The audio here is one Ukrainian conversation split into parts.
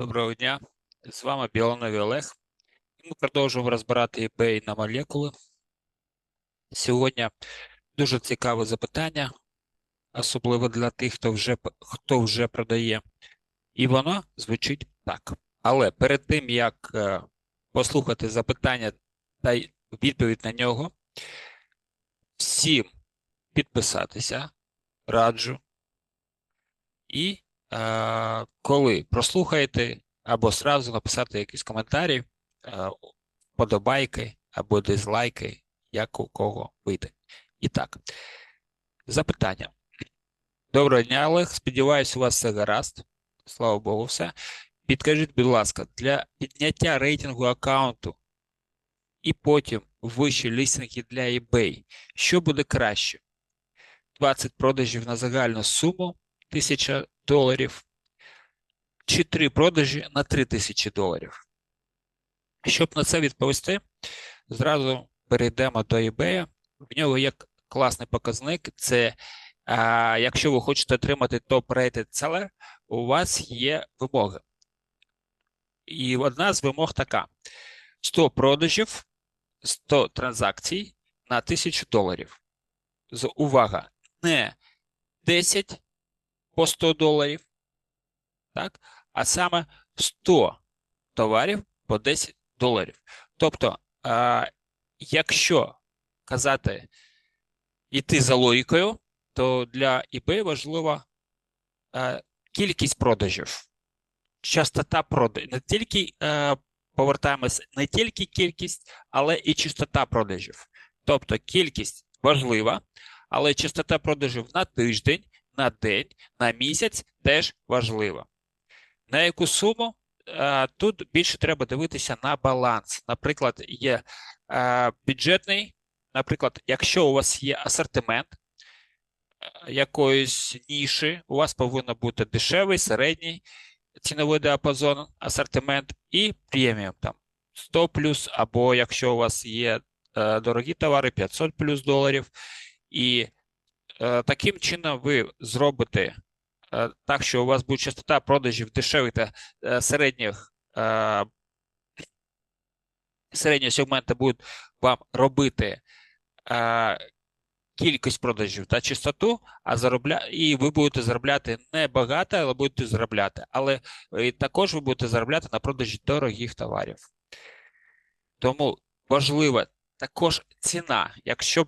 Доброго дня, з вами Білановий Олег. Ми продовжуємо розбирати eBay на молекули. Сьогодні дуже цікаве запитання, особливо для тих, хто вже, хто вже продає. І воно звучить так. Але перед тим, як е, послухати запитання та відповідь на нього, всім підписатися, раджу. І коли прослухаєте, або сразу написати якісь коментарі, е, подобайки або дизлайки, як у кого вийде. І так, запитання. Доброго дня, Олег. Сподіваюсь, у вас все гаразд. Слава Богу, все. Підкажіть, будь ласка, для підняття рейтингу аккаунту і потім вищі лістинги для eBay, що буде краще? 20 продажів на загальну суму 1000 доларів чи 3 продажі на 3000 доларів. Щоб на це відповісти, зразу перейдемо до eBay. В нього є класний показник. Це а, якщо ви хочете отримати топ-rated seller, у вас є вимоги. І одна з вимог така: 100 продажів, 100 транзакцій на 1000 доларів. Увага! Не 10 по 100 доларів, так? а саме 100 товарів по 10 доларів. Тобто, а, якщо казати йти за логікою, то для eBay важлива а, кількість продажів, частота продажів. Не тільки е, повертаємось, не тільки кількість, але і частота продажів. Тобто кількість важлива, але частота продажів на тиждень, на день, на місяць теж важлива. На яку суму? Е, Тут більше треба дивитися на баланс. Наприклад, є е, бюджетний, наприклад, якщо у вас є асортимент е, якоїсь ніші, у вас повинно бути дешевий, середній ціновий діапазон, асортимент і преміум там 100 плюс, або якщо у вас є дорогі товари, 500 плюс доларів. І таким чином ви зробите е, так, що у вас буде частота продажів дешевих та е, середніх е, середнього сегменту будуть вам робити е, кількість продажів та частоту, а заробля... і ви будете заробляти не багато, але будете заробляти. Але е, також ви будете заробляти на продажі дорогих товарів. Тому важлива також ціна. Якщо е,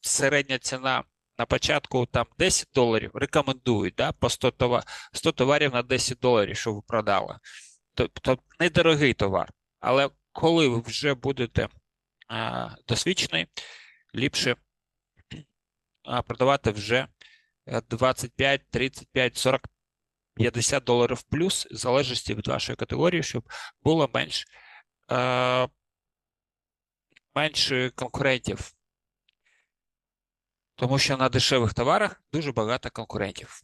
середня ціна на початку там 10 доларів, рекомендують да, по 100, товар, 100 товарів на 10 доларів, що ви продали. Тобто недорогий товар. Але коли ви вже будете е, досвідчений, ліпше а, продавати вже е, 25, 35, 40, 50 доларів плюс, в залежності від вашої категорії, щоб було менш, е, менше конкурентів. Тому що на дешевих товарах дуже багато конкурентів.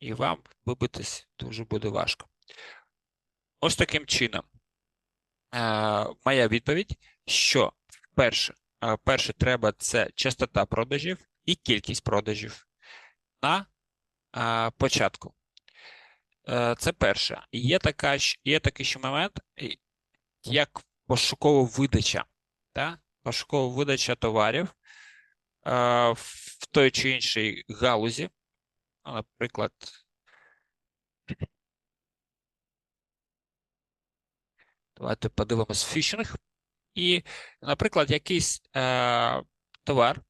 І вам вибитись дуже буде важко. Ось таким чином, е, моя відповідь, що перше, е, перше треба це частота продажів і кількість продажів на е, початку. Це перше. Є, така, є такий ще момент, як пошукова видача. Та? Пошукова видача товарів в той чи іншій галузі. Наприклад, давайте подивимось фішинг. І, наприклад, якийсь е, товар,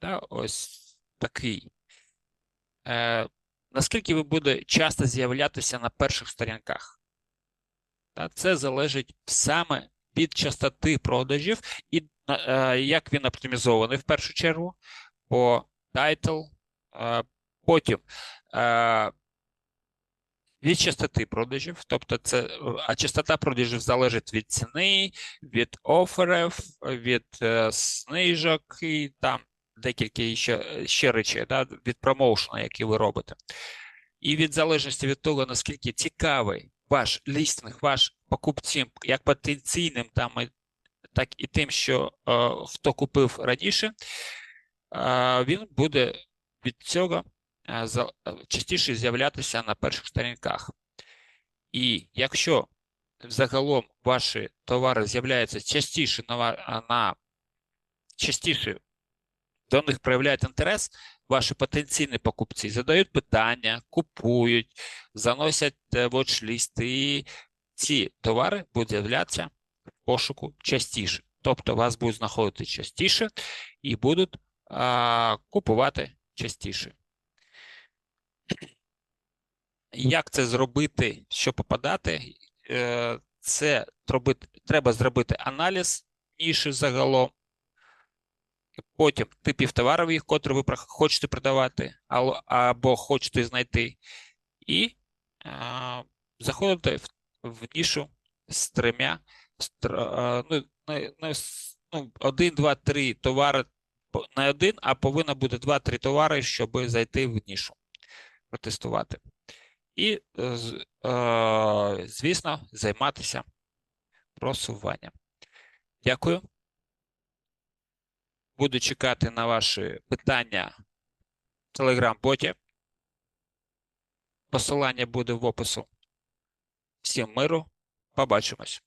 да, ось такий. Е, наскільки ви буде часто з'являтися на перших сторінках? Та, це залежить саме від частоти продажів і е, як він оптимізований в першу чергу по тайтл, е, потім е, від частоти продажів, тобто це, а частота продажів залежить від ціни, від оферів, від знижок і там декілька ще, ще речей, да, від промоушена, які ви робите. І від залежності від того, наскільки цікавий ваш лістинг, ваш покупцям, як потенційним, там, так і тим, що е, хто купив раніше, е, він буде від цього е, частіше з'являтися на перших сторінках. І якщо загалом ваші товари з'являються частіше на, на частіше до них проявляють інтерес, ваші потенційні покупці задають питання, купують, заносять е, watch-лісти, і ці товари будуть з'являтися в пошуку частіше. Тобто вас будуть знаходити частіше і будуть а, купувати частіше. Як це зробити, щоб попадати? Е, Це треба зробити аналіз ніші загалом. Потім типів товарів, котрі ви хочете продавати, або хочете знайти. І а, заходите в, в нішу з з ну, ну, один, два, три товари не один, а повинно бути два-три товари, щоб зайти в нішу, протестувати. І, звісно, займатися просуванням. Дякую. Буду чекати на ваші питання в Telegram-боті. Посилання буде в опису. Всім миру. Побачимось.